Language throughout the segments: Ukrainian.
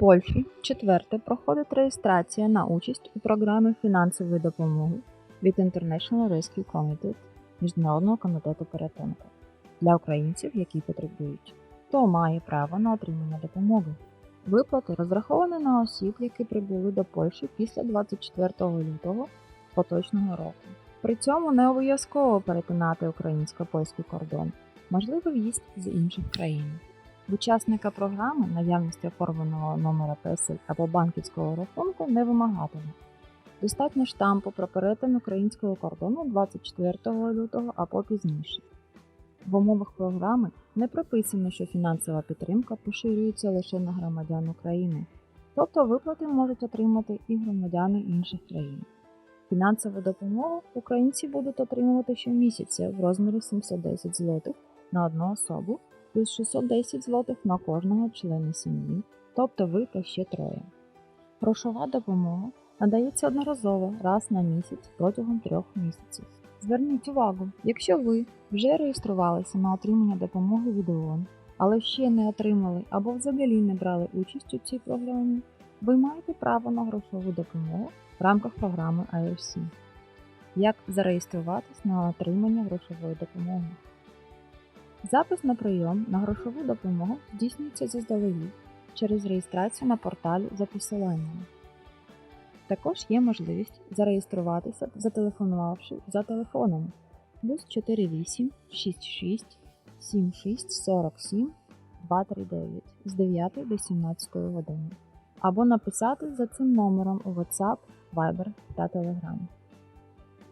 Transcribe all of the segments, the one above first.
Польщі четверте проходить реєстрація на участь у програмі фінансової допомоги від International Rescue Committee Міжнародного комітету порятунку для українців, які потребують, хто має право на отримання допомоги. Виплати розраховані на осіб, які прибули до Польщі після 24 лютого поточного року. При цьому не обов'язково перетинати українсько-польський кордон, можливо в'їзд з інших країн. В учасника програми наявність оформленого номера песель або банківського рахунку не вимагатиме. Достатньо штампу про перетин українського кордону 24 лютого або пізніше. В умовах програми не прописано, що фінансова підтримка поширюється лише на громадян України, тобто виплати можуть отримати і громадяни інших країн. Фінансову допомогу українці будуть отримувати щомісяця в розмірі 710 злотих на одну особу плюс 610 злотих на кожного члена сім'ї, тобто ви та ще троє. Грошова допомога надається одноразово раз на місяць протягом трьох місяців. Зверніть увагу, якщо ви вже реєструвалися на отримання допомоги від ООН, але ще не отримали або взагалі не брали участь у цій програмі, ви маєте право на грошову допомогу в рамках програми IRC. Як зареєструватись на отримання грошової допомоги? Запис на прийом на грошову допомогу здійснюється заздалегідь через реєстрацію на порталі за посиланнями. Також є можливість зареєструватися, зателефонувавши за телефоном плюс 48 66 76 47 239 з 9 до 17 години або написати за цим номером у WhatsApp, Viber та Telegram.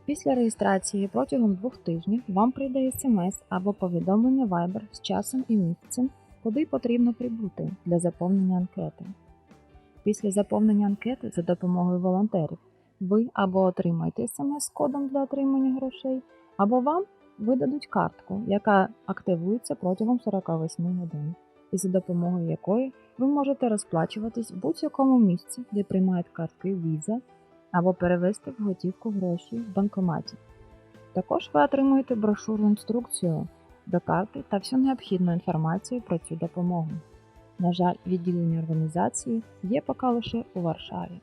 Після реєстрації протягом двох тижнів вам прийде смс або повідомлення Viber з часом і місцем, куди потрібно прибути для заповнення анкети. Після заповнення анкети за допомогою волонтерів ви або отримаєте смс з кодом для отримання грошей, або вам видадуть картку, яка активується протягом 48 годин, і за допомогою якої ви можете розплачуватись в будь-якому місці, де приймають картки Visa, або перевести в готівку гроші в банкоматі. Також ви отримуєте брошурну інструкцію до карти та всю необхідну інформацію про цю допомогу. На жаль, відділення організації є поки лише у Варшаві.